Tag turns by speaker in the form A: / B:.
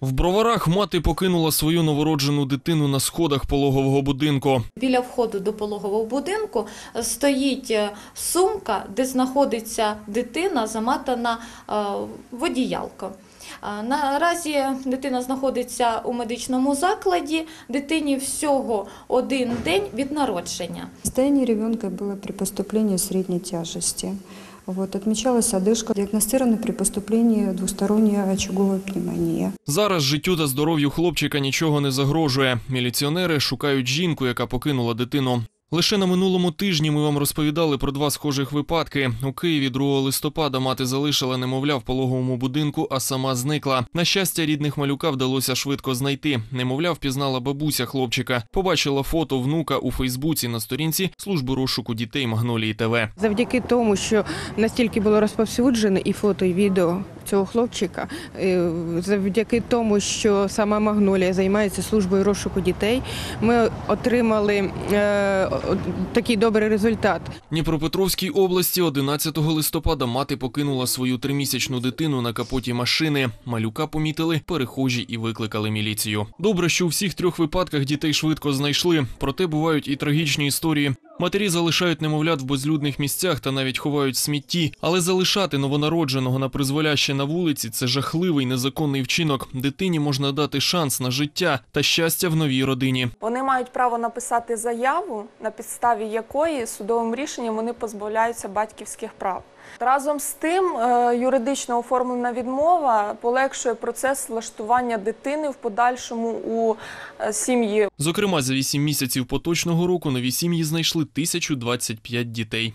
A: В броварах мати покинула свою новороджену дитину на сходах пологового будинку.
B: Біля входу до пологового будинку стоїть е, сумка, де знаходиться дитина, заматана е, в одіялко. А Наразі дитина знаходиться у медичному закладі. Дитині всього один день від народження.
C: Состояние ребенка было при поступлении средней тяжести. Вот, отмечалась одышка, диагностирована при поступлении двусторонняя очаговая пневмония.
A: Зараз життю та здоров'ю хлопчика нічого не загрожує. Міліціонери шукають жінку, яка покинула дитину. Лише на минулому тижні ми вам розповідали про два схожих випадки. У Києві 2 листопада мати залишила немовля в пологовому будинку, а сама зникла. На щастя, рідних малюка вдалося швидко знайти. Немовля впізнала бабуся хлопчика. Побачила фото внука у Фейсбуці на сторінці служби розшуку дітей Магнолії ТВ.
D: Завдяки тому, що настільки було розповсюджено і фото, і відео цього хлопчика, е, завдяки тому, що сама Магнолія займається службою розшуку дітей, ми отримали е, такий добрий результат.
A: Дніпропетровській області 11 листопада мати покинула свою тримісячну дитину на капоті машини. Малюка помітили перехожі і викликали міліцію. Добре, що у всіх трьох випадках дітей швидко знайшли. Проте бувають і трагічні історії. Матері залишають немовлят в безлюдних місцях та навіть ховають смітті. Але залишати новонародженого на призволяще на вулиці це жахливий незаконний вчинок. Дитині можна дати шанс на життя та щастя в новій родині.
E: Вони мають право написати заяву, на підставі якої судовим рішенням вони позбавляються батьківських прав. Разом з тим, е, юридично оформлена відмова полегшує процес влаштування дитини в подальшому у е, сім'ї.
A: Зокрема, за 8 місяців поточного року нові сім'ї знайшли 1025 дітей.